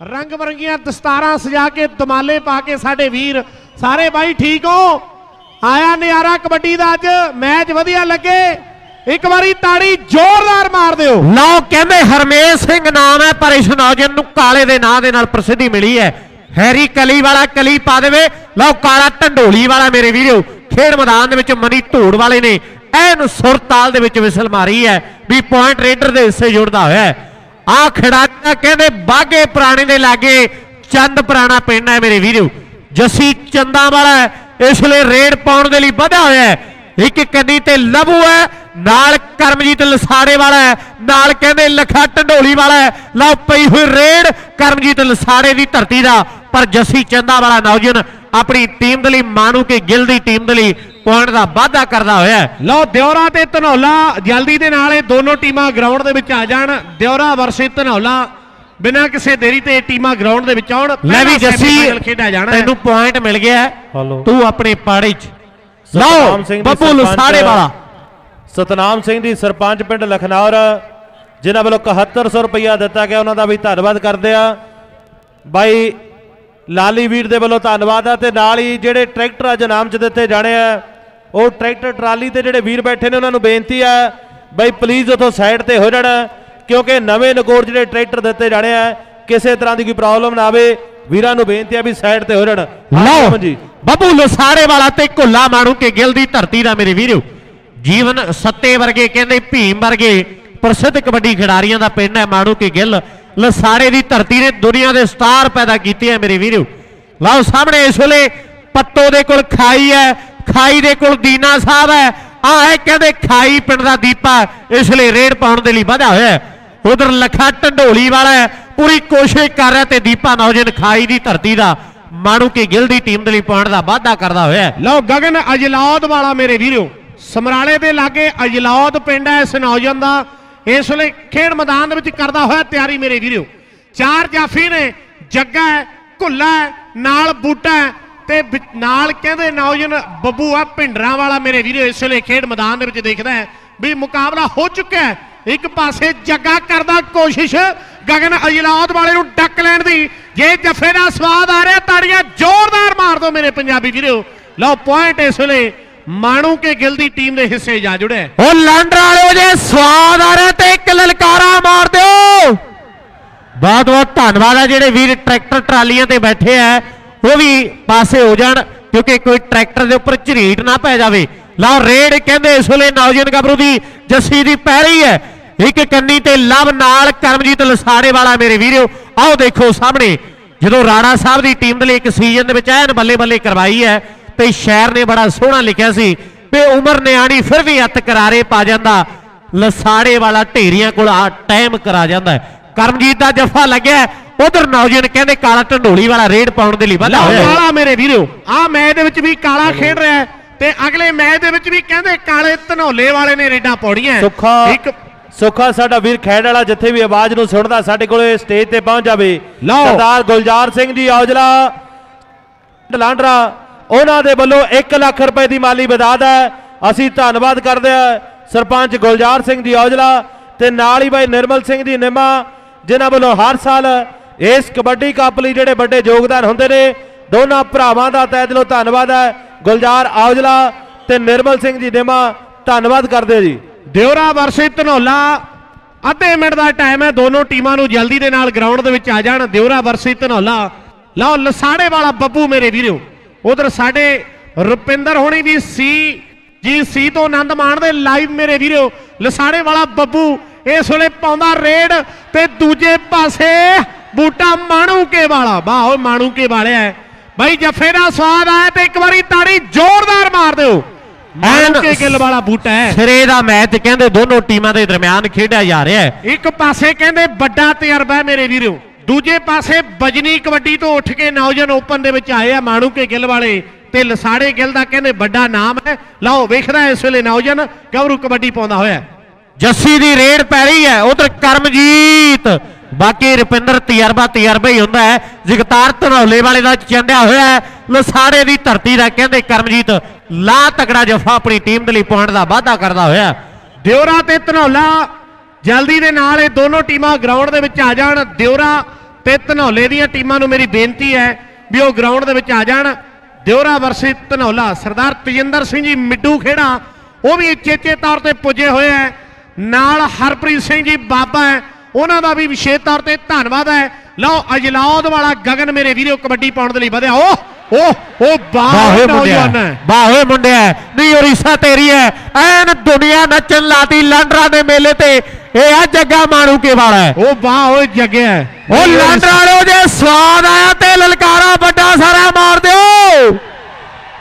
ਰੰਗ ਬਰੰਗੀਆਂ ਦਸਤਾਰਾਂ ਸਜਾ ਕੇ ਦਮਾਲੇ ਪਾ ਕੇ ਸਾਡੇ ਵੀਰ, ਸਾਰੇ ਬਾਈ ਠੀਕ ਹੋ? ਆਇਆ ਨਜ਼ਾਰਾ ਕਬੱਡੀ ਦਾ ਅੱਜ, ਮੈਚ ਵਧੀਆ ਲੱਗੇ। ਇੱਕ ਵਾਰੀ ਤਾੜੀ ਜ਼ੋਰਦਾਰ ਮਾਰ ਦਿਓ। ਲਓ ਕਹਿੰਦੇ ਹਰਮੇਸ਼ ਸਿੰਘ ਨਾਮ ਹੈ, ਪਰ ਇਸ ਨੌਜਵਾਨ ਨੂੰ ਕਾਲੇ ਦੇ ਨਾਂ ਦੇ ਨਾਲ ਪ੍ਰਸਿੱਧੀ ਮਿਲੀ ਹੈ। ਹੈਰੀ ਕਲੀ ਵਾਲਾ ਕਲੀ ਪਾ ਦੇਵੇ। ਲਓ, ਕਾਲਾ ਢੰਡੋਲੀ ਵਾਲਾ ਮੇਰੇ ਵੀਰੋ, ਖੇਡ ਮੈਦਾਨ ਦੇ ਵਿੱਚ ਮਨੀ ਧੂੜ ਵਾਲੇ ਨੇ। ਐਨ ਸੁਰਤਾਲ ਦੇ ਵਿੱਚ ਵਿਸਲ ਮਾਰੀ ਹੈ, ਵੀ ਪੁਆਇੰਟ ਰੇਡਰ ਦੇ ਹਿੱਸੇ ਜੁੜਦਾ ਹੋਇਆ ਹੈ। ਆ ਖਿਡਾਰੀ ਕਹਿੰਦੇ ਬਾਗੇ ਪੁਰਾਣੇ ਦੇ ਲਾਗੇ, ਚੰਦ ਪੁਰਾਣਾ ਪਿੰਡ ਹੈ ਮੇਰੇ ਵੀਰੋ। ਜੱਸੀ ਚੰਦਾਂ ਵਾਲਾ ਇਸ ਲਈ ਰੇਡ ਪਾਉਣ ਦੇ ਲਈ ਵਧਿਆ ਹੋਇਆ ਹੈ। ਇੱਕ ਕੰਨੀ ਤੇ ਲਬੂ ਹੈ, ਨਾਲ ਕਰਮਜੀਤ ਲਸਾੜੇ ਵਾਲਾ ਹੈ, ਨਾਲ ਕਹਿੰਦੇ ਲਖਾ ਢੰਡੋਲੀ ਵਾਲਾ ਹੈ। ਲਓ, ਪਈ ਹੋਈ ਰੇਡ ਕਰਮਜੀਤ ਲਸਾੜੇ ਦੀ ਧਰਤੀ ਦਾ, ਪਰ ਜੱਸੀ ਚੰਦਾ ਵਾਲਾ ਨੌਜਵਾਨ ਆਪਣੀ ਟੀਮ ਦੇ ਲਈ ਮਾਨੂ ਕੇ ਗਿੱਲ ਦੀ ਟੀਮ ਦੇ ਲਈ ਪੁਆਇੰਟ ਦਾ ਵਾਅਦਾ ਕਰਦਾ ਹੋਇਆ ਲਓ ਦਿਉਰਾ ਤੇ ਧਨੌਲਾ ਜਲਦੀ ਦੇ ਨਾਲ ਇਹ ਦੋਨੋਂ ਟੀਮਾਂ ਗਰਾਊਂਡ ਦੇ ਵਿੱਚ ਆ ਜਾਣ। ਦਿਉਰਾ ਵਰਸੇ ਧਨੌਲਾ ਬਿਨਾਂ ਕਿਸੇ ਦੇਰੀ ਤੇ ਇਹ ਟੀਮਾਂ ਗਰਾਊਂਡ ਦੇ ਵਿੱਚ ਆਉਣ। ਲੈ ਵੀ ਜੱਸੀ ਖੇਡਿਆ ਜਾਣਾ। ਤੈਨੂੰ ਪੁਆਇੰਟ ਮਿਲ ਗਿਆ। ਤੂੰ ਆਪਣੇ ਪਾੜੇ 'ਚ। ਲਓ ਸਤਨਾਮ ਸਿੰਘ ਦੀ ਬੱਬੂ ਸਰਪੰਚ- ਲਸਾੜੇ ਵਾਲਾ ਸਤਨਾਮ ਸਿੰਘ ਦੀ ਸਰਪੰਚ ਪਿੰਡ ਲਖਨੌਰ ਜਿਨ੍ਹਾਂ ਵੱਲੋਂ 7100 ਰੁਪਇਆ ਦਿੱਤਾ ਗਿਆ ਉਹਨਾਂ ਦਾ ਵੀ ਧੰਨਵਾਦ ਕਰਦੇ ਆ ਬਾਈ ਲਾਲੀ ਵੀਰ ਦੇ ਵੱਲੋਂ ਧੰਨਵਾਦ ਆ ਤੇ ਨਾਲ ਹੀ ਜਿਹੜੇ ਟਰੈਕਟਰ ਅੱਜ ਨਾਮ ਚ ਦਿੱਤੇ ਜਾਣੇ ਆ ਉਹ ਟਰੈਕਟਰ ਟਰਾਲੀ ਤੇ ਜਿਹੜੇ ਵੀਰ ਬੈਠੇ ਨੇ ਉਹਨਾਂ ਨੂੰ ਬੇਨਤੀ ਆ ਬਾਈ ਪਲੀਜ਼ ਉਥੋਂ ਸਾਈਡ ਤੇ ਹੋ ਜਾਣ ਕਿਉਂਕਿ ਨਵੇਂ ਨਗੋਰ ਜਿਹੜੇ ਟਰੈਕਟਰ ਦਿੱਤੇ ਜਾਣੇ ਆ ਕਿਸੇ ਤਰ੍ਹਾਂ ਦੀ ਕੋਈ ਪ੍ਰੋਬਲਮ ਨਾ ਆਵੇ। ਵੀਰਾਂ ਨੂੰ ਬੇਨਤੀ ਆ ਵੀ ਸਾਈਡ ਤੇ ਹੋ ਜਾਣ। ਲਓ ਜੀ। ਬੱਬੂ ਲਸਾੜੇ ਵਾਲਾ ਤੇ ਘੁੱਲਾ ਮਾਣੂ ਕੇ ਗਿੱਲ ਦੀ ਧਰਤੀ ਦਾ ਮੇਰੇ ਵੀਰੋ। ਜੀਵਨ ਸੱਤੇ ਵਰਗੇ ਕਹਿੰਦੇ ਭੀਮ ਵਰਗੇ ਪ੍ਰਸਿੱਧ ਕਬੱਡੀ ਖਿਡਾਰੀਆਂ ਦਾ ਪਿੰਡ ਹੈ ਮਾਣੂ ਕੇ ਗਿੱਲ। ਲਸਾੜੇ ਦੀ ਧਰਤੀ ਨੇ ਦੁਨੀਆ ਦੇ ਸਟਾਰ ਪੈਦਾ ਕੀਤੇ ਆ ਮੇਰੇ ਵੀਰੋ। ਲਓ ਸਾਹਮਣੇ ਇਸ ਵੇਲੇ ਪੱਤੋ ਦੇ ਕੋਲ ਖਾਈ ਹੈ ਖਾਈ ਦੇ ਕੋਲ ਦੀਨਾ ਸਾਹਿਬ ਹੈ। ਆ ਹੈ ਕਹਿੰਦੇ ਖਾਈ ਪਿੰਡ ਦਾ ਦੀਪਾ ਇਸ ਲਈ ਰੇਡ ਪਾਉਣ ਦੇ ਲਈ ਵਧਿਆ ਹੋਇਆ ਉਧਰ ਲਖਾ ਢੰਡੋਲੀ ਵਾਲਾ ਪੂਰੀ ਕੋਸ਼ਿਸ਼ ਕਰ ਰਿਹਾ ਤੇ ਦੀਪਾ ਨੌਜਨ ਖਾਈ ਦੀ ਧਰਤੀ ਦਾ ਮਾਣੂ ਕੇ ਗਿੱਲ ਦੀ ਟੀਮ ਦੇ ਲਈ ਪੁਆਇੰਟ ਦਾ ਵਾਅਦਾ ਕਰਦਾ ਹੋਇਆ ਲਓ ਗਗਨ ਅਜਲੌਦ ਵਾਲਾ ਮੇਰੇ ਵੀਰੋ ਸਮਰਾਲੇ ਦੇ ਲਾਗੇ ਅਜਲੌਦ ਪਿੰਡ ਹੈ ਇਸ ਨੌਜਵਾਨ ਦਾ ਇਸ ਲਈ ਖੇਡ ਮੈਦਾਨ ਦੇ ਵਿੱਚ ਕਰਦਾ ਹੋਇਆ ਤਿਆਰੀ ਮੇਰੇ ਵੀਰੋ। ਚਾਰ ਜਾਫੀ ਨੇ ਜੱਗਾ ਹੈ, ਘੁੱਲਾ ਨਾਲ ਬੂਟਾ ਤੇ ਨਾਲ ਕਹਿੰਦੇ ਨੌਜਵਾਨ ਬੱਬੂ ਆ ਭਿੰਡਰਾਂ ਵਾਲਾ ਮੇਰੇ ਵੀਰੋ, ਇਸ ਵੇਲੇ ਖੇਡ ਮੈਦਾਨ ਦੇ ਵਿੱਚ ਦੇਖਦਾ ਹੈ ਵੀ ਮੁਕਾਬਲਾ ਹੋ ਚੁੱਕਿਆ ਹੈ। ਇੱਕ ਪਾਸੇ ਜੱਗਾ ਕਰਦਾ ਕੋਸ਼ਿਸ਼, ਗਗਨ ਅਜਲੌਦ ਵਾਲੇ ਨੂੰ ਡੱਕ ਲੈਣ ਦੀ। ਜੇ ਜੱਫੇ ਦਾ ਸਵਾਦ ਆ ਰਿਹਾ, ਤਾੜੀਆਂ ਜ਼ੋਰਦਾਰ ਮਾਰ ਦਿਓ ਮੇਰੇ ਪੰਜਾਬੀ ਵੀਰੋ। ਲਓ ਪੁਆਇੰਟ ਇਸ ਵੇਲੇ ਮਾਣੂ ਕੇ ਗਿੱਲ ਦੀ ਟੀਮ ਦੇ ਹਿੱਸੇ ਜਾ ਜੁੜਿਆ ਉਹ ਲਾਂਡਰ ਵਾਲਿਓ ਜੇ ਸਵਾਦ ਆ ਰਿਹਾ ਤੇ ਇੱਕ ਲਲਕਾਰਾ ਮਾਰ ਦਿਓ। ਬਹੁਤ ਬਹੁਤ ਧੰਨਵਾਦ ਆ ਜਿਹੜੇ ਵੀਰ ਟਰੈਕਟਰ ਟਰਾਲੀਆਂ ਤੇ ਬੈਠੇ ਆ। ਉਹ ਵੀ ਪਾਸੇ ਹੋ ਜਾਣ, ਕਿਉਂਕਿ ਕੋਈ ਟਰੈਕਟਰ ਦੇ ਉੱਪਰ ਝਰੀਟ ਨਾ ਪੈ ਜਾਵੇ। ਲਓ ਰੇਡ ਕਹਿੰਦੇ ਇਸ ਵੇਲੇ ਨੌਜਵਾਨ ਗੱਭਰੂ ਦੀ ਜੱਸੀ ਦੀ ਪੈ ਰਹੀ ਹੈ। ਇੱਕ ਕੰਨੀ ਤੇ ਲਵ ਨਾਲ ਕਰਮਜੀਤ ਲਸਾੜੇ ਵਾਲਾ ਮੇਰੇ ਵੀਰੋ, ਆਓ ਦੇਖੋ ਸਾਹਮਣੇ। ਜਦੋਂ ਰਾਣਾ ਸਾਹਿਬ ਦੀ ਟੀਮ ਦੇ ਲਈ ਇੱਕ ਸੀਜ਼ਨ ਦੇ ਵਿੱਚ ਐਨ ਬੱਲੇ ਬੱਲੇ ਕਰਵਾਈ ਹੈ, ਤੇ ਸ਼ਹਿਰ ਨੇ ਬੜਾ ਸੋਹਣਾ ਲਿਖਿਆ ਸੀ ਵੀ ਉਮਰ ਨਿਆਣੀ ਫਿਰ ਵੀ ਹੱਥ ਕਰਾਰੇ ਪਾ ਜਾਂਦਾ। ਲਸਾੜੇ ਵਾਲਾ ਢੇਰੀਆਂ ਕੋਲ ਆ ਟਾਈਮ ਕਰਾ ਜਾਂਦਾ। ਕਰਮਜੀਤ ਦਾ ਜੱਫਾ ਲੱਗਿਆ। ਉਧਰ ਨੌਜਵਾਨ ਕਹਿੰਦੇ ਕਾਲਾ ਢੰਡੋਲੀ ਵਾਲਾ ਰੇਡ ਪਾਉਣ ਦੇ ਲਈ ਵਧਾ ਹੋਇਆ। ਕਾਲਾ ਮੇਰੇ ਵੀਰੋ। ਆ ਮੈਚ ਦੇ ਵਿੱਚ ਵੀ ਕਾਲਾ ਖੇਡ ਰਿਹਾ ਤੇ ਅਗਲੇ ਮੈਚ ਦੇ ਵਿੱਚ ਵੀ ਕਹਿੰਦੇ ਕਾਲੇ ਧਨੌਲੇ ਵਾਲੇ ਨੇ ਰੇਡਾਂ ਪਾਉਣੀਆਂ ਸੁੱਖਾ ਇੱਕ ਸੁੱਖਾ ਸਾਡਾ ਵੀਰ ਖੈੜ ਵਾਲਾ ਜਿੱਥੇ ਵੀ ਆਵਾਜ਼ ਨੂੰ ਸੁਣਦਾ ਸਾਡੇ ਕੋਲੇ ਸਟੇਜ ਤੇ ਪਹੁੰਚ ਜਾਵੇ। ਸਰਦਾਰ ਗੁਲਜ਼ਾਰ ਸਿੰਘ ਜੀ ਔਜਲਾ ਲਾਂਡਰਾ ਉਹਨਾਂ ਦੇ ਵੱਲੋਂ 1 ਲੱਖ ਰੁਪਏ ਦੀ ਮਾਲੀ ਮਦਦ ਹੈ। ਅਸੀਂ ਧੰਨਵਾਦ ਕਰਦੇ ਹਾਂ ਸਰਪੰਚ ਗੁਲਜ਼ਾਰ ਸਿੰਘ ਜੀ ਔਜਲਾ ਤੇ ਨਾਲ ਹੀ ਬਾਈ ਨਿਰਮਲ ਸਿੰਘ ਜੀ ਨਿਮਾ ਜਿਨ੍ਹਾਂ ਵੱਲੋਂ ਹਰ ਸਾਲ ਇਸ ਕਬੱਡੀ ਕੱਪ ਲਈ ਜਿਹੜੇ ਵੱਡੇ ਯੋਗਦਾਨ ਹੁੰਦੇ ਨੇ, ਦੋਨਾਂ ਭਰਾਵਾਂ ਦਾ ਤਹਿ ਦਿਲੋਂ ਧੰਨਵਾਦ ਹੈ। ਗੁਲਜ਼ਾਰ ਔਜਲਾ ਤੇ ਨਿਰਮਲ ਸਿੰਘ ਜੀ ਨਿਮਾ ਧੰਨਵਾਦ ਕਰਦੇ ਜੀ। ਦਿਉਰਾ ਵਰਸੇ ਧਨੌਲਾ, ਅੱਧੇ ਮਿੰਟ ਦਾ ਟਾਈਮ ਹੈ, ਦੋਨੋਂ ਟੀਮਾਂ ਨੂੰ ਜਲਦੀ ਦੇ ਨਾਲ ਗਰਾਊਂਡ ਦੇ ਵਿੱਚ ਆ ਜਾਣ। ਦਿਉਰਾ ਵਰਸੇ ਧਨੌਲਾ। ਲਓ, ਲਸਾੜੇ ਵਾਲਾ ਬੱਬੂ ਮੇਰੇ ਵੀਰੋ। ਉਧਰ ਸਾਡੇ ਰੁਪਿੰਦਰ ਹੋਣੀ ਵੀ ਸੀ, ਜੀ ਸੀ ਤੋਂ ਆਨੰਦ ਮਾਣਦੇ ਲਾਈਵ ਮੇਰੇ ਵੀਰੋ। ਲਸਾੜੇ ਵਾਲਾ ਬੱਬੂ ਇਸ ਵੇਲੇ ਪਾਉਂਦਾ ਰੇਡ ਤੇ ਦੂਜੇ ਪਾਸੇ। ਬੂਟਾ ਮਾਣੂਕੇ ਵਾਲਾ ਵਾਹ ਓਏ ਮਾਣੂਕੇ ਵਾਲਿਆ ਹੈ। ਬਾਈ ਜੱਫੇ ਦਾ ਸਵਾਦ ਆਇਆ ਤੇ ਇੱਕ ਵਾਰੀ ਤਾੜੀ ਜ਼ੋਰਦਾਰ ਮਾਰ ਦਿਓ। ਮਾਣੂਕੇ ਗਿੱਲ ਵਾਲਾ ਬੂਟਾ ਹੈ। ਸਿਰੇ ਦਾ ਮੈਚ ਕਹਿੰਦੇ ਦੋਨੋਂ ਟੀਮਾਂ ਦੇ ਦਰਮਿਆਨ ਖੇਡਿਆ ਜਾ ਰਿਹਾ ਹੈ। ਇੱਕ ਪਾਸੇ ਕਹਿੰਦੇ ਵੱਡਾ ਤਜਰਬਾ ਮੇਰੇ ਵੀਰੋ। ਦੂਜੇ ਪਾਸੇ ਬਜਨੀ ਕਬੱਡੀ ਤੋਂ ਉੱਠ ਕੇ ਨੌਜਵਾਨ ਓਪਨ ਦੇ ਵਿੱਚ ਆਏ ਆ ਮਾਣੂ ਕੇ ਗਿੱਲ ਵਾਲੇ ਤੇ ਲਸਾੜੇ ਗਿੱਲ ਦਾ ਕਹਿੰਦੇ ਵੱਡਾ ਨਾਮ ਹੈ। ਲਓ ਵੇਖਦਾ ਇਸ ਵੇਲੇ ਨੌਜਵਾਨ ਗਵਰੂ ਕਬੱਡੀ ਪਾਉਂਦਾ ਹੋਇਆ ਜੱਸੀ ਦੀ ਰੇਡ ਪੈ ਰਹੀ ਹੈ ਉਧਰ ਕਰਮਜੀਤ। ਬਾਕੀ ਰੁਪਿੰਦਰ ਤਜਰਬਾ ਤਜਰਬਾ ਹੀ ਹੁੰਦਾ ਹੈ। ਜਗਤਾਰ ਧਨੌਲੇ ਵਾਲੇ ਦਾ ਚੰਡਿਆ ਹੋਇਆ ਹੈ। ਲਸਾੜੇ ਦੀ ਧਰਤੀ ਦਾ ਕਹਿੰਦੇ ਕਰਮਜੀਤ ਲਾ ਤਕੜਾ ਜਫਾ ਆਪਣੀ ਟੀਮ ਦੇ ਲਈ ਪੁਆਇੰਟ ਦਾ ਵਾਅਦਾ ਕਰਦਾ ਹੋਇਆ ਦਿਉਰਾ ਤੇ ਧਨੌਲਾ ਜਲਦੀ ਦੇ ਨਾਲ ਇਹ ਦੋਨੋਂ ਟੀਮਾਂ ਗਰਾਊਂਡ ਦੇ ਵਿੱਚ ਆ ਜਾਣ। ਦਿਉਰਾ ਤੇ ਧਨੌਲੇ ਦੀਆਂ ਟੀਮਾਂ ਨੂੰ ਮੇਰੀ ਬੇਨਤੀ ਹੈ ਵੀ ਉਹ ਗਰਾਊਂਡ ਦੇ ਵਿੱਚ ਆ ਜਾਣ। ਦਿਉਰਾ ਵਰਸੀ ਧਨੌਲਾ, ਸਰਦਾਰ ਤਜਿੰਦਰ ਸਿੰਘ ਜੀ ਮਿੱਡੂ ਖੇੜਾ, ਉਹ ਵੀ ਚੇਚੇ ਤੌਰ ਤੇ ਪੁੱਜੇ ਹੋਏ ਹੈ। ਨਾਲ ਹਰਪ੍ਰੀਤ ਸਿੰਘ ਜੀ ਬਾਬਾ ਹੈ। ਉਹਨਾਂ ਦਾ ਵੀ ਵਿਸ਼ੇਸ਼ ਤੌਰ ਤੇ ਧੰਨਵਾਦ ਹੈ। ਲਓ ਅਜਲੌਦ ਵਾਲਾ ਗਗਨ ਮੇਰੇ ਵੀਰੋ ਕਬੱਡੀ ਪਾਉਣ ਦੇ ਲਈ ਵਧਿਆ। ਓਹ ਓਹ ਉਹ ਬਾਹੇ ਨੌਜਵਾਨ ਬਾਹੇ ਮੁੰਡਿਆ। ਨਹੀਂ ਉੜੀਸਾ ਤੇਰੀ ਹੈ। ਐਨ ਦੁਨੀਆ ਨੱਚਣ ਲਾਤੀ ਲਾਂਡਰਾ ਦੇ ਮੇਲੇ ਤੇ। ਇਹ ਆ ਜੱਗਾ ਮਾਣੂਕੇ ਵਾਲਾ ਹੈ। ਉਹ ਬਾਹ ਓਏ ਜਗਿਆ ਉਹ ਲਾਂਡਰਾ ਵਾਲਿਓ ਜੇ ਸਵਾਦ ਆਇਆ ਤੇ ਲਲਕਾਰਾ ਵੱਡਾ ਸਾਰਾ ਮਾਰ ਦਿਓ।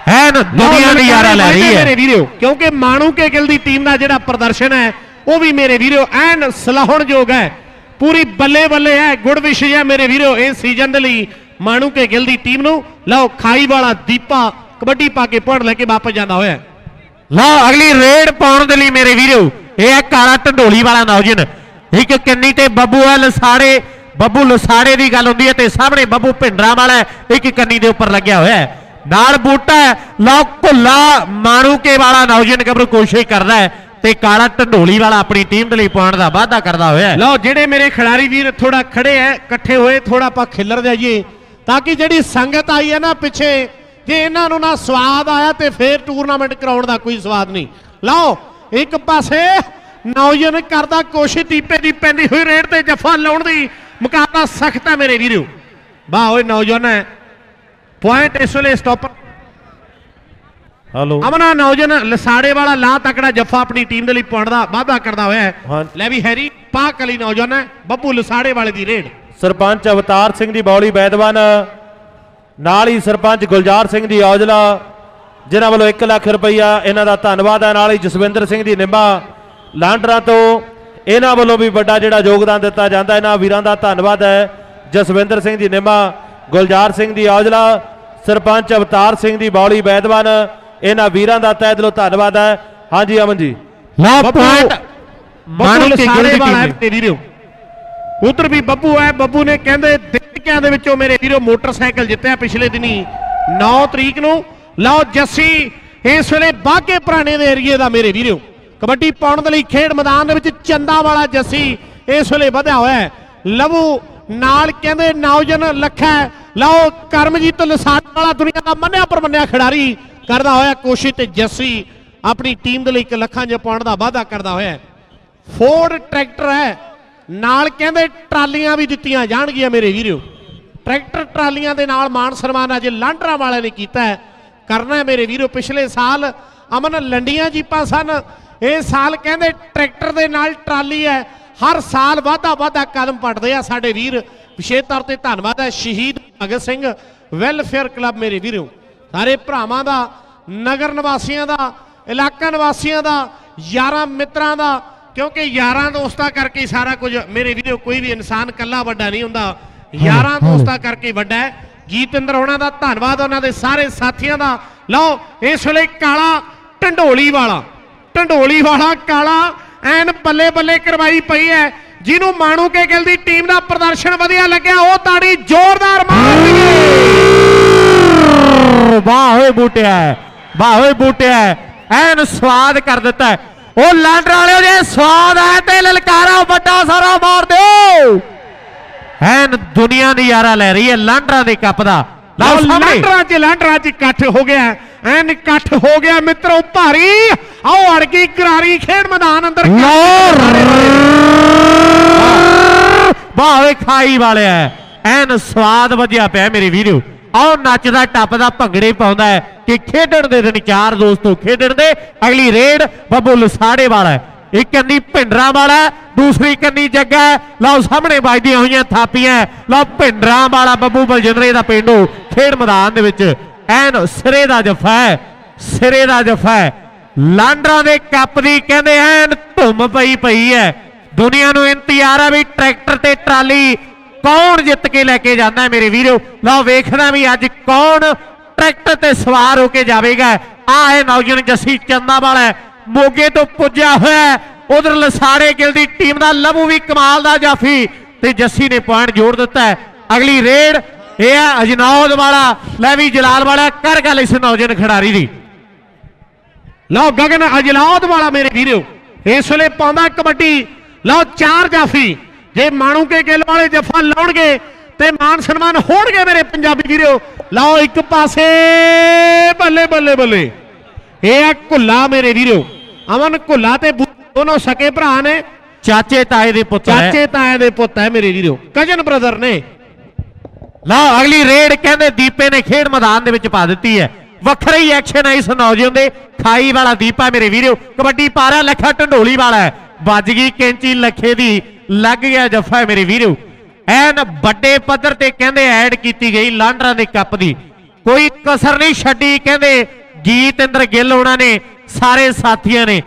ਐਨ ਦੁਨੀਆ ਦੀ ਯਾਰਾ ਲੈ ਰਹੀ ਮੇਰੇ ਹੈ ਵੀਰੋ ਕਿਉਂਕਿ ਮਾਣੂ ਕੇ ਗਿਲ ਦੀ ਟੀਮ ਦਾ ਜਿਹੜਾ ਪ੍ਰਦਰਸ਼ਨ ਹੈ ਉਹ ਵੀ ਮੇਰੇ ਵੀਰੋ, ਐਨ ਸਲਾਹਣਯੋਗ ਹੈ। ਪੂਰੀ ਬੱਲੇ ਬੱਲੇ ਹੈ, ਗੁੜ ਵਿਸ਼ ਹੈ ਮੇਰੇ ਵੀਰੋ, ਇਸ ਸੀਜ਼ਨ ਦੇ ਲਈ ਮਾਣੂ ਕੇ ਗਿਲ ਦੀ ਟੀਮ ਨੂੰ। ਲਓ, ਖਾਈ ਵਾਲਾ ਦੀਪਾ ਕਬੱਡੀ ਪਾ ਕੇ ਪੜ ਲੈ ਕੇ ਵਾਪਸ ਜਾਂਦਾ ਹੋਇਆ ਲਓ, ਅਗਲੀ ਰੇਡ ਪਾਉਣ ਦੇ ਲਈ ਮੇਰੇ ਵੀਰੋ, ਇਹ ਹੈ ਕਾਲਾ ਢੰਡੋਲੀ ਵਾਲਾ ਨੌਜਨ ਇੱਕ ਕੰਨੀ ਤੇ ਬੱਬੂ ਹੈ, ਲਸਾੜੇ, ਬੱਬੂ ਲਸਾੜੇ ਦੀ ਗੱਲ ਹੁੰਦੀ ਹੈ ਤੇ ਸਾਹਮਣੇ ਬੱਬੂ ਭਿੰਡਰਾ ਵਾਲਾ ਇੱਕ ਕੰਨੀ ਦੇ ਉੱਪਰ ਲੱਗਿਆ ਹੋਇਆ ਹੈ। ਨਾਲ ਬੂਟਾ ਲਓ ਭੁੱਲਾ ਮਾਣੂਕੇ ਵਾਲਾ ਨੌਜਨ ਗੱਭਰੂ ਕੋਸ਼ਿਸ਼ ਕਰਦਾ ਹੈ। ਤੇ ਕਾਲਾ ਢੰਡੋਲੀ ਵਾਲਾ ਆਪਣੀ ਟੀਮ ਦੇ ਲਈ ਪਾਉਣ ਦਾ ਵਾਅਦਾ ਕਰਦਾ ਹੋਇਆ ਲਓ, ਜਿਹੜੇ ਮੇਰੇ ਖਿਡਾਰੀ ਵੀਰ ਥੋੜਾ ਖੜੇ ਐ, ਇਕੱਠੇ ਹੋਏ ਥੋੜਾ ਆਪਾਂ ਖਿੱਲਰ ਜਾਈਏ ਤਾਂ ਕਿ ਜਿਹੜੀ ਸੰਗਤ ਆਈ ਹੈ ਨਾ ਪਿੱਛੇ, ਜੇ ਇਹਨਾਂ ਨੂੰ ਨਾ ਸਵਾਦ ਆਇਆ ਤੇ ਫੇਰ ਟੂਰਨਾਮੈਂਟ ਕਰਾਉਣ ਦਾ ਕੋਈ ਸਵਾਦ ਨਹੀਂ। ਲਓ, ਇੱਕ ਪਾਸੇ ਨੌਜਵਾਨ ਕਰਦਾ ਕੋਸ਼ਿਸ਼, ਟੀਪੇ ਦੀ ਪੈਂਦੀ ਹੋਈ ਰੇਡ ਤੇ ਜੱਫਾ ਲਾਉਣ ਦੀ, ਮੁਕਾਬਲਾ ਸਖਤ ਹੈ ਮੇਰੇ ਵੀਰੋ। ਵਾਹ, ਓਏ ਨੌਜਵਾਨ ਹੈ ਪੁਆਇੰਟ ਇਸ ਵੇਲੇ ਸਟਾਪਰ ਹਲੋ ਅਮਨਾ ਨੌਜਵਾਨ ਲਸਾੜੇ ਵਾਲਾ ਲਾ ਤਕੜਾ ਜੱਫਾ ਆਪਣੀ ਟੀਮ ਦੇ ਲਈ ਪਾਉਣ ਦਾ ਵਾਅਦਾ ਕਰਦਾ ਹੋਇਆ ਹੈ। ਹਾਂ। ਲੈ ਵੀ ਹੈਰੀ ਪਾਕ ਅਲੀ ਨੌਜਵਾਨ ਹੈ ਬੱਬੂ ਲਸਾੜੇ ਵਾਲੇ ਦੀ ਰੇਡ। ਸਰਪੰਚ ਅਵਤਾਰ ਸਿੰਘ ਦੀ ਬੌਲੀ ਬੈਦਵਾਨ ਨਾਲ ਹੀ ਸਰਪੰਚ ਗੁਲਜ਼ਾਰ ਸਿੰਘ ਦੀ ਔਜਲਾ ਜਿਨ੍ਹਾਂ ਵੱਲੋਂ 1 ਲੱਖ ਰੁਪਈਆ ਇਹਨਾਂ ਦਾ ਧੰਨਵਾਦ ਹੈ ਨਾਲ ਹੀ ਜਸਵਿੰਦਰ ਸਿੰਘ ਦੀ ਨਿੰਬਾ ਲਾਂਡਰਾ ਤੋਂ। ਇਹਨਾਂ ਵੱਲੋਂ ਵੀ ਵੱਡਾ ਜਿਹੜਾ ਯੋਗਦਾਨ ਦਿੱਤਾ ਜਾਂਦਾ ਇਹਨਾਂ ਵੀਰਾਂ ਦਾ ਧੰਨਵਾਦ ਹੈ ਜਸਵਿੰਦਰ ਸਿੰਘ ਦੀ ਨਿੰਬਾ ਗੁਲਜ਼ਾਰ ਸਿੰਘ ਦੀ ਔਜਲਾ ਸਰਪੰਚ ਅਵਤਾਰ ਸਿੰਘ ਦੀ ਬੌਲੀ ਬੈਦਵਾਨ ਇਹਨਾਂ ਵੀਰਾਂ ਦਾ ਤਹਿ ਦਿਲੋਂ ਧੰਨਵਾਦ ਹੈ। ਹਾਂਜੀ ਅਮਨ ਜੀ। ਲਓ ਬੱਬੂ- ਪੁਆਇੰਟ ਬੱਬੂ ਮਾਣੂਕੇ ਗਿਲ ਦੀ ਟੀਮ ਹੈ ਨੇ। ਤੇ ਵੀਰੋ। ਉਧਰ ਵੀ ਬੱਬੂ ਹੈ। ਬੱਬੂ ਨੇ ਕਹਿੰਦੇ ਦਿੱਕਿਆਂ ਦੇ ਵਿੱਚੋਂ ਮੇਰੇ ਵੀਰੋ ਮੋਟਰਸਾਈਕਲ ਜਿੱਤਿਆ ਪਿਛਲੇ ਦਿਨੀ 9 ਤਰੀਕ ਨੂੰ। ਲਓ ਜੱਸੀ ਇਸ ਵੇਲੇ ਬਾਗੇ ਪੁਰਾਣੇ ਦੇ ਏਰੀਏ ਦਾ ਮੇਰੇ ਵੀਰੋ। ਕਬੱਡੀ ਪਾਉਣ ਦੇ ਲਈ ਖੇਡ ਮੈਦਾਨ ਦੇ ਵਿੱਚ ਚੰਦਾ ਵਾਲਾ ਜੱਸੀ ਇਸ ਵੇਲੇ ਵਧਿਆ ਹੋਇਆ ਲਵੂ ਨਾਲ ਕਹਿੰਦੇ ਨੌਜਨ ਲੱਖਾ। ਲਓ ਕਰਮਜੀਤ ਲਸਾੜ ਵਾਲਾ ਦੁਨੀਆ ਦਾ ਮੰਨਿਆ ਪਰਮੰਨਿਆ ਖਿਡਾਰੀ ਕਰਦਾ ਹੋਇਆ ਕੋਸ਼ਿਸ਼ ਤੇ ਜੱਸੀ ਆਪਣੀ ਟੀਮ ਦੇ ਲਈ ਇੱਕ ਲੱਖਾਂ ਚ ਪਾਉਣ ਦਾ ਵਾਅਦਾ ਕਰਦਾ ਹੋਇਆ ਫੋਰਡ ਟਰੈਕਟਰ ਹੈ। ਨਾਲ ਕਹਿੰਦੇ ਟਰਾਲੀਆਂ ਵੀ ਦਿੱਤੀਆਂ ਜਾਣਗੀਆਂ ਮੇਰੇ ਵੀਰੋ। ਟਰੈਕਟਰ ਟਰਾਲੀਆਂ ਦੇ ਨਾਲ ਮਾਨ ਸਨਮਾਨ ਅੱਜ ਲਾਂਡਰਾ ਵਾਲਿਆਂ ਨੇ ਕੀਤਾ ਹੈ। ਕਰਨਾ ਮੇਰੇ ਵੀਰੋ, ਪਿਛਲੇ ਸਾਲ ਅਮਨ ਲੰਡੀਆਂ ਜੀਪਾਂ ਸਨ। ਇਹ ਸਾਲ ਕਹਿੰਦੇ ਟਰੈਕਟਰ ਦੇ ਨਾਲ ਟਰਾਲੀ ਹੈ। ਹਰ ਸਾਲ ਵਾਧਾ ਵਾਧਾ ਕਦਮ ਪੜਦੇ ਆ ਸਾਡੇ ਵੀਰ। ਵਿਸ਼ੇਸ਼ ਤੌਰ ਤੇ ਧੰਨਵਾਦ ਹੈ ਸ਼ਹੀਦ ਭਗਤ ਸਿੰਘ ਵੈਲਫੇਅਰ ਕਲੱਬ ਮੇਰੇ ਵੀਰੋ। ਸਾਰੇ ਭਰਾਵਾਂ ਦਾ ਨਗਰ ਨਿਵਾਸੀਆਂ ਦਾ ਇਲਾਕਾ ਨਿਵਾਸੀਆਂ ਦਾ ਯਾਰਾਂ ਮਿੱਤਰਾਂ ਦਾ ਕਿਉਂਕਿ ਯਾਰਾਂ ਦੋਸਤਾਂ ਕਰਕੇ ਸਾਰਾ ਕੁਝ ਮੇਰੇ ਵੀਰੋ ਕੋਈ ਵੀ ਇਨਸਾਨ ਕੱਲਾ ਵੱਡਾ ਨਹੀਂ ਹੁੰਦਾ। ਯਾਰਾਂ ਦੋਸਤਾਂ ਕਰਕੇ ਵੱਡਾ ਹੈ। ਜੀਤਿੰਦਰ ਹੋਣਾ ਦਾ ਧੰਨਵਾਦ ਉਹਨਾਂ ਦੇ ਸਾਰੇ ਸਾਥੀਆਂ ਦਾ। ਲਓ ਇਸ ਵੇਲੇ ਕਾਲਾ ਢੰਡੋਲੀ ਵਾਲਾ ਢੰਡੋਲੀ ਵਾਲਾ ਕਾਲਾ ਐਨ ਬੱਲੇ ਬੱਲੇ ਕਰਵਾਈ ਪਈ ਹੈ। ਜਿਹਨੂੰ ਮਾਣੂ ਕੇ ਗਿਲ ਦੀ ਟੀਮ ਦਾ ਪ੍ਰਦਰਸ਼ਨ ਵਧੀਆ ਲੱਗਿਆ ਉਹ ਤਾੜੀ ਜ਼ੋਰਦਾਰ ਮਾਰ ਵਾਹ ਓਏ ਬੂਟਿਆ ਵਾਹ ਓਏ ਬੂਟਿਆ ਐਨ ਸਵਾਦ ਕਰ ਦਿੱਤਾ। ਉਹ ਲਾਂਡਰ ਵਾਲਿਓ ਜੇ ਸਵਾਦ ਹੈ ਤੇ ਲਲਕਾਰਾ ਵੱਡਾ ਸਾਰਾ ਮਾਰ ਦਿਓ। ਐਨ ਦੁਨੀਆ ਦੀ ਯਾਰਾ ਲੈ ਰਹੀ ਹੈ ਲਾਂਡਰਾ ਦੇ ਕੱਪ ਦਾ। ਲਾਂਡਰਾਂ 'ਚ ਲਾਂਡਰਾਂ 'ਚ ਇਕੱਠ ਹੋ ਗਿਆ। ਐਨ ਇਕੱਠ ਹੋ ਗਿਆ ਮਿੱਤਰੋ ਭਾਰੀ। ਆਓ ਅੜ ਗਈ ਕਰਾਰੀ ਖੇਡ ਮੈਦਾਨ ਅੰਦਰ ਓਏ ਖਾਈ ਵਾਲਿਆ। ਐਨ ਸਵਾਦ ਵੱਜਿਆ ਪਿਆ ਮੇਰੇ ਵੀਰੋ। ਆਓ ਨੱਚਦਾ ਟੱਪਦਾ ਭੰਗੜੇ ਪਾਉਂਦਾ ਹੈ ਕਿ ਖੇਡਣ ਦੇ ਦਿਨ ਚਾਰ ਦੋਸਤੋ ਖੇਡਣ ਦੇ। ਅਗਲੀ ਰੇਡ ਬੱਬੂ ਲਸਾੜੇ ਵਾਲਾ। ਇੱਕ ਕੰਨੀ ਭਿੰਡਰਾਂ ਵਾਲਾ ਦੂਸਰੀ ਕੰਨੀ ਜੱਗਾ। ਲਓ ਸਾਹਮਣੇ ਵੱਜਦੀਆਂ ਹੋਈਆਂ ਥਾਪੀਆਂ। ਲਓ ਭਿੰਡਰਾਂ ਵਾਲਾ ਬੱਬੂ ਬਲਜਿੰਦਰੇ ਦਾ ਪਿੰਡੂ ਖੇਡ ਮੈਦਾਨ ਦੇ ਵਿੱਚ ਐਨ ਸਿਰੇ ਦਾ ਜਫਾ ਹੈ, ਸਿਰੇ ਦਾ ਜਫਾ ਹੈ। ਲਾਂਡਰਾਂ ਦੇ ਕੱਪ ਦੀ ਕਹਿੰਦੇ ਐਨ ਧੁੰਮ ਪਈ ਪਈ ਹੈ। ਦੁਨੀਆ ਨੂੰ ਇੰਤਜ਼ਾਰ ਹੈ ਵੀ ਟਰੈਕਟਰ ਤੇ ਟਰਾਲੀ ਕੌਣ ਜਿੱਤ ਕੇ ਲੈ ਕੇ ਜਾਂਦਾ ਮੇਰੇ ਵੀਰੋ? ਲਓ ਵੇਖਣਾ ਵੀ ਅੱਜ ਕੌਣ ਟਰੈਕਟਰ ਤੇ ਸਵਾਰ ਹੋ ਕੇ ਜਾਵੇਗਾ। ਆ ਹੈ ਨੌਜਵਾਨ ਜੱਸੀ ਚੰਦਾ ਵਾਲਾ ਮੋਗੇ ਤੋਂ ਪੁੱਜਿਆ ਹੋਇਆ ਉਧਰ ਲਸਾੜੇ ਗਿਲ ਦੀ ਟੀਮ ਦਾ ਲਵੂ ਵੀ ਕਮਾਲ ਦਾ ਜਾਫੀ। ਤੇ ਜੱਸੀ ਨੇ ਪੁਆਇੰਟ ਜੋੜ ਦਿੱਤਾ ਅਗਲੀ ਰੇਡ ਇਹ ਹੈ ਅਜਨੌਦ ਵਾਲਾ ਲੈ ਵੀ ਜਲਾਲ ਵਾਲਾ ਕਰ ਗੱਲ ਇਸ ਨੌਜਵਾਨ ਖਿਡਾਰੀ ਦੀ। ਲਓ ਗਗਨ ਅਜਲਾਦ ਵਾਲਾ ਮੇਰੇ ਵੀਰੋ ਇਸ ਵੇਲੇ ਪਾਉਂਦਾ ਕਬੱਡੀ। ਲਓ ਚਾਰ ਜਾਫੀ ਜੇ ਮਾਣੂ ਕੇ ਗਿੱਲ ਵਾਲੇ ਜਫਾ ਲਾਉਣਗੇ ਤੇ ਮਾਨ ਸਨਮਾਨ ਹੋਣਗੇ ਮੇਰੇ ਪੰਜਾਬੀ ਵੀਰੋ। ਲਓ ਇੱਕ ਪਾਸੇ ਬੱਲੇ ਬੱਲੇ ਬੱਲੇ। ਇਹ ਆ ਕੁੱਲਾ ਮੇਰੇ ਵੀਰੋ। ਅਮਨ ਕੁੱਲਾ ਤੇ ਦੋਨੋਂ ਸਕੇ ਭਰਾ ਨੇ। ਚਾਚੇ ਤਾਏ ਦੇ ਪੁੱਤ ਹੈ। ਚਾਚੇ ਤਾਏ ਦੇ ਪੁੱਤ ਹੈ ਮੇਰੇ ਵੀਰੋ। ਕਜਨ ਬ੍ਰਦਰ ਨੇ। ਲਓ ਅਗਲੀ ਰੇਡ ਕਹਿੰਦੇ ਦੀਪੇ ਨੇ ਖੇਡ ਮੈਦਾਨ ਦੇ ਵਿੱਚ ਪਾ ਦਿੱਤੀ ਹੈ। ਵੱਖਰਾ ਹੀ ਐਕਸ਼ਨ ਹੈ ਇਸ ਨੌਜਵਾਨ ਦੇ। ਖਾਈ ਵਾਲਾ ਦੀਪਾ ਮੇਰੇ ਵੀਰੋ। ਕਬੱਡੀ ਪਾ ਲੱਖਾ ਢੰਡੋਲੀ ਵਾਲਾ ਵੱਜ ਗਈ ਕੈਂਚੀ ਲੱਖੇ ਦੀ। ਲੱਗ ਗਿਆ ਜੱਫਾ ਮੇਰੇ ਵੀਰੋ। ਐਨ ਵੱਡੇ ਪੱਧਰ ਤੇ ਕਹਿੰਦੇ ਐਡ ਕੀਤੀ ਗਈ ਲਾਂਡਰਾਂ ਦੇ ਕੱਪ ਦੀ। ਕੋਈ ਕਸਰ ਨਹੀਂ ਛੱਡੀ ਕਹਿੰਦੇ। ਗੀਤਿੰਦਰ ਗਿੱਲ ਉਹਨਾਂ ਨੇ, ਸਾਰੇ ਸਾਥੀਆਂ ਨੇ।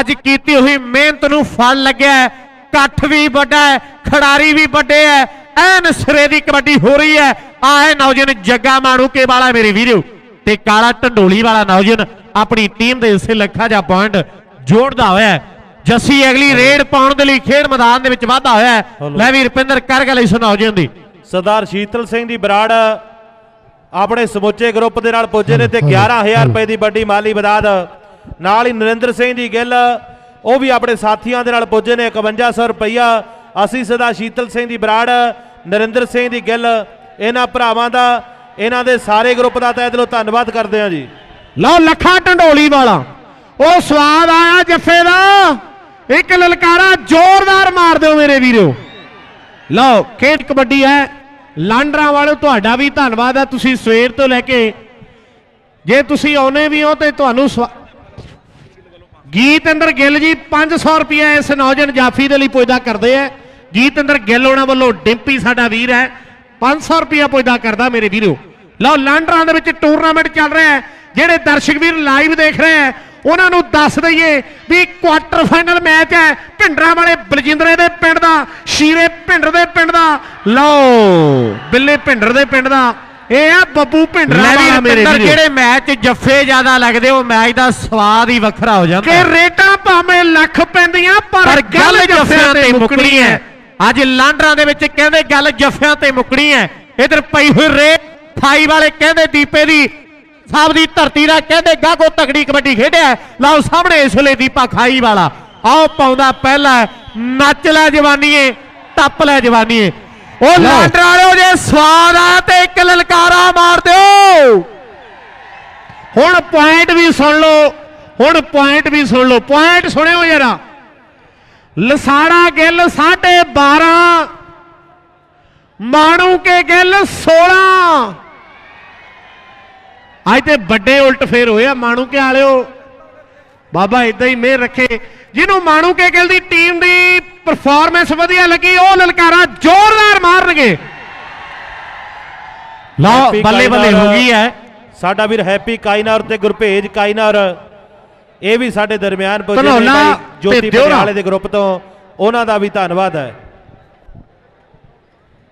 ਅੱਜ ਕੀਤੀ ਹੋਈ ਮਿਹਨਤ ਨੂੰ ਫਲ ਲੱਗਿਆ ਇਕੱਠ ਵੀ ਵੱਡਾ ਹੈ, ਖਿਡਾਰੀ ਵੀ ਵੱਡੇ ਹੈ। ਐਨ ਸਿਰੇ ਦੀ ਕਬੱਡੀ ਹੋ ਰਹੀ ਹੈ। ਆਹ ਨੌਜਵਾਨ ਜੱਗਾ ਮਾਣੂਕੇ ਵਾਲਾ ਮੇਰੇ ਵੀਰੋ। ਤੇ ਕਾਲਾ ਢੰਡੋਲੀ ਵਾਲਾ ਨੌਜਵਾਨ ਆਪਣੀ ਟੀਮ ਦੇ ਹਿੱਸੇ ਲੱਖਾ ਜਾ ਪੁਆਇੰਟ ਜੋੜਦਾ ਹੋਇਆ। ਜੱਸੀ ਅਗਲੀ ਰੇਡ ਪਾਉਣ ਦੇ ਲਈ ਖੇਡ ਮੈਦਾਨ ਦੇ ਵਿੱਚ ਵਾਧਾ ਹੋਇਆ। ਲੈ ਵੀ ਰੁਪਿੰਦਰ ਕਰ ਗੱਲ ਇਸ ਨੌਜਵਾਨ ਦੀ। ਸਰਦਾਰ ਸ਼ੀਤਲ ਸਿੰਘ ਦੀ ਬਰਾੜ ਆਪਣੇ ਸਮੁੱਚੇ ਗਰੁੱਪ ਦੇ ਨਾਲ ਪੁੱਜੇ ਨੇ ਤੇ 11000 ਰੁਪਏ ਦੀ ਵੱਡੀ ਮਾਲੀ ਮਦਦ। ਨਾਲ ਹੀ ਨਰਿੰਦਰ ਸਿੰਘ ਦੀ ਗਿੱਲ ਉਹ ਵੀ ਆਪਣੇ ਸਾਥੀਆਂ ਦੇ ਨਾਲ ਪੁੱਜੇ ਨੇ 5100 ਰੁਪਈਆ ਅਸੀਂ ਸਦਾ ਸ਼ੀਤਲ ਸਿੰਘ ਦੀ ਬਰਾੜ, ਨਰਿੰਦਰ ਸਿੰਘ ਦੀ ਗਿੱਲ, ਇਹਨਾਂ ਭਰਾਵਾਂ ਦਾ, ਇਹਨਾਂ ਦੇ ਸਾਰੇ ਗਰੁੱਪ ਦਾ ਤਹਿ ਦਿਲੋਂ ਧੰਨਵਾਦ ਕਰਦੇ ਹਾਂ ਜੀ। ਲਓ ਲੱਖਾ ਢੰਡੋਲੀ ਵਾਲਾ, ਉਹ ਸਵਾਦ ਆਇਆ ਜੱਫੇ ਦਾ। ਇੱਕ ਲਲਕਾਰਾ ਜ਼ੋਰਦਾਰ ਮਾਰ ਦਿਓ ਮੇਰੇ ਵੀਰੋ। ਲਓ, ਖੇਡ ਕਬੱਡੀ ਹੈ। ਲਾਂਡਰਾਂ ਵਾਲਿਓ, ਤੁਹਾਡਾ ਵੀ ਧੰਨਵਾਦ ਹੈ। ਤੁਸੀਂ ਸਵੇਰ ਤੋਂ ਲੈ ਕੇ, ਜੇ ਤੁਸੀਂ ਆਉਨੇ ਵੀ ਹੋ ਤੇ ਤੁਹਾਨੂੰ ਸਵਾ- ਗੀਤਿੰਦਰ ਗਿੱਲ ਜੀ 500 ਰੁਪਏ ਇਸ ਨੌਜਵਾਨ ਜਾਫੀ ਦੇ ਲਈ ਪੁੱਜਦਾ ਕਰਦੇ ਆ ਗੀਤਿੰਦਰ ਗਿੱਲ ਉਹਨਾਂ ਵੱਲੋਂ ਡਿੰਪੀ ਸਾਡਾ ਵੀਰ ਹੈ 500 ਰੁਪਏ ਪੁੱਜਦਾ ਕਰਦਾ ਮੇਰੇ ਵੀਰੋ। ਲਓ, ਲਾਂਡਰਾਂ ਦੇ ਵਿੱਚ ਟੂਰਨਾਮੈਂਟ ਚੱਲ ਰਿਹਾ ਹੈ ਜਿਹੜੇ ਦਰਸ਼ਕ ਵੀਰ ਲਾਈਵ ਦੇਖ ਰਹੇ ਆ ਉਹਨਾਂ ਨੂੰ ਦੱਸ ਦਈਏ ਵੀ ਕੁਆਟਰ ਫਾਈਨਲ ਮੈਚ ਹੈ ਭਿੰਡਰਾਂ ਵਾਲੇ ਬਲਜਿੰਦਰੇ ਦੇ ਪਿੰਡ ਦਾ, ਸ਼ੀਰੇ ਭਿੰਡਰ ਦੇ ਪਿੰਡ ਦਾ। ਲਓ, ਬਿੱਲੇ ਭਿੰਡਰ ਦੇ ਪਿੰਡ ਦਾ। ਇਹ ਆ ਬੱਬੂ ਭਿੰਡਰਾਂ ਵਾਲਾ ਮੇਰੇ ਵੀਰੋ। ਜਿਹੜੇ ਮੈਚ ਜੱਫੇ ਜ਼ਿਆਦਾ ਲੱਗਦੇ ਉਹ ਮੈਚ ਦਾ ਸਵਾਦ ਹੀ ਵੱਖਰਾ ਹੋ ਜਾਂਦਾ। ਕਿ। ਰੇਟਾਂ ਭਾਵੇਂ ਲੱਖ ਪੈਂਦੀਆਂ ਪਰ ਗੱਲ ਜੱਫਿਆਂ ਤੇ ਮੁੱਕਣੀ ਹੈ। ਅੱਜ ਲਾਂਡਰਾਂ ਦੇ ਵਿੱਚ ਕਹਿੰਦੇ ਗੱਲ ਜੱਫਿਆਂ ਤੇ ਮੁੱਕਣੀ ਹੈ। ਇਧਰ ਪਈ ਹੋਈ ਰੇ ਖਾਈ ਵਾਲੇ ਕਹਿੰਦੇ ਦੀਪੇ ਦੀ ਸਾਹਿਬ ਦੀ ਧਰਤੀ ਦਾ ਕਹਿੰਦੇ ਗਾਗੋ ਤਕੜੀ ਕਬੱਡੀ ਖੇਡਿਆ। ਲਓ ਸਾਹਮਣੇ ਇਸ ਵੇਲੇ ਦੀਪਾ ਖਾਈ ਵਾਲਾ। ਆਓ ਪਾਉਂਦਾ ਪਹਿਲਾ ਨੱਚ ਲੈ ਜਵਾਨੀਏ ਟੱਪ ਲੈ ਜਵਾਨੀਏ। ਉਹ। ਲਾਂਡਰ ਵਾਲਿਓ ਜੇ ਸਵਾਦ ਆ ਤੇ ਇੱਕ ਲਲਕਾਰਾ ਮਾਰ ਦਿਓ। ਹੁਣ ਪੁਆਇੰਟ ਵੀ ਸੁਣ ਲਓ ਹੁਣ ਪੁਆਇੰਟ ਵੀ ਸੁਣ ਲਓ। ਪੁਆਇੰਟ ਸੁਣਿਓ ਜਰਾ। ਲਸਾੜਾ ਗਿੱਲ 12.5 ਮਾਣੂ ਕੇ ਗਿੱਲ 16 ਅੱਜ ਤੇ ਵੱਡੇ ਉਲਟ ਫੇਰ ਹੋਏ ਆ ਮਾਣੂ ਕੇ ਵਾਲਿਓ। ਬਾਬਾ ਇਦਾਂ ਹੀ ਮਿਹਰ ਰੱਖੇ। ਜਿਹਨੂੰ ਮਾਣੂ ਕੇ ਗਿੱਲ ਦੀ ਟੀਮ ਦੀ ਪਰਫਾਰਮੈਂਸ ਵਧੀਆ ਲੱਗੀ ਉਹ ਲਲਕਾਰਾ ਜ਼ੋਰਦਾਰ ਮਾਰਨਗੇ। ਲਓ ਹੈਪੀ ਬੱਲੇ ਬੱਲੇ ਹੋ ਗਈ ਹੈ। ਸਾਡਾ ਵੀਰ ਹੈਪੀ ਕਾਇਨਾਰ ਤੇ ਗੁਰਭੇਜ ਕਾਇਨਾਰ ਇਹ ਵੀ ਸਾਡੇ ਦਰਮਿਆਨ ਪੁੱਜੇ ਨੇ ਧਨੌਲਾ ਤੇ ਜੋਤੀ ਦਿਓਰਾ। ਪਟਿਆਲੇ ਦੇ ਗਰੁੱਪ ਤੋਂ। ਉਹਨਾਂ ਦਾ ਵੀ ਧੰਨਵਾਦ ਹੈ।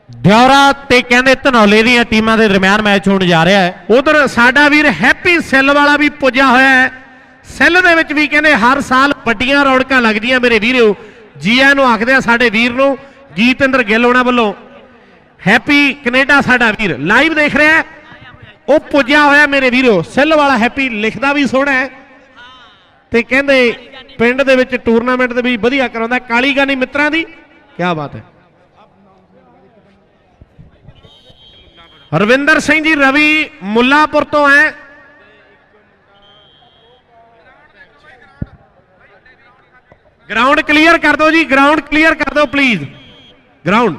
ਦਿਉਰਾ ਤੇ ਕਹਿੰਦੇ ਧਨੌਲੇ ਦੀਆਂ ਟੀਮਾਂ ਦੇ ਦਰਮਿਆਨ ਮੈਚ ਹੋਣ ਜਾ ਰਿਹਾ ਹੈ। ਉਧਰ ਸਾਡਾ ਵੀਰ ਹੈਪੀ ਸੈੱਲ ਵਾਲਾ ਵੀ ਪੁੱਜਿਆ ਹੋਇਆ ਹੈ। ਸੈੱਲ ਦੇ ਵਿੱਚ ਵੀ ਕਹਿੰਦੇ ਹਰ ਸਾਲ ਵੱਡੀਆਂ ਰੌਣਕਾਂ ਲੱਗਦੀਆਂ ਮੇਰੇ ਵੀਰੋ। ਜੀਆ ਨੂੰ ਆਖਦੇ ਆ ਸਾਡੇ ਵੀਰ ਨੂੰ, ਜੀਤਿੰਦਰ ਗਿੱਲ ਹੋਣਾ ਵੱਲੋਂ, ਹੈਪੀ ਕੈਨੇਡਾ ਸਾਡਾ ਵੀਰ, ਲਾਈਵ ਦੇਖ ਰਿਹਾ ਉਹ ਪੁੱਜਿਆ ਹੋਇਆ ਮੇਰੇ ਵੀਰੋ, ਸਿੱਲ ਵਾਲਾ ਹੈਪੀ ਲਿਖਦਾ ਵੀ ਸੋਹਣਾ ਹੈ। ਤੇ ਕਹਿੰਦੇ ਪਿੰਡ ਦੇ ਵਿੱਚ ਟੂਰਨਾਮੈਂਟ ਦੇ ਵੀ ਵਧੀਆ ਕਰਾਉਂਦਾ ਕਾਲੀ ਗਾਨੀ ਮਿੱਤਰਾਂ ਦੀ ਕੀ ਬਾਤ ਹੈ। ਰਵਿੰਦਰ ਸਿੰਘ ਜੀ ਰਵੀ ਮੁੱਲਾਪੁਰ ਤੋਂ ਹੈ। ਗਰਾਊਂਡ ਕਲੀਅਰ ਕਰ ਦਿਓ ਜੀ ਗਰਾਊਂਡ ਕਲੀਅਰ ਕਰ ਦਿਓ ਪਲੀਜ਼ ਗਰਾਊਂਡ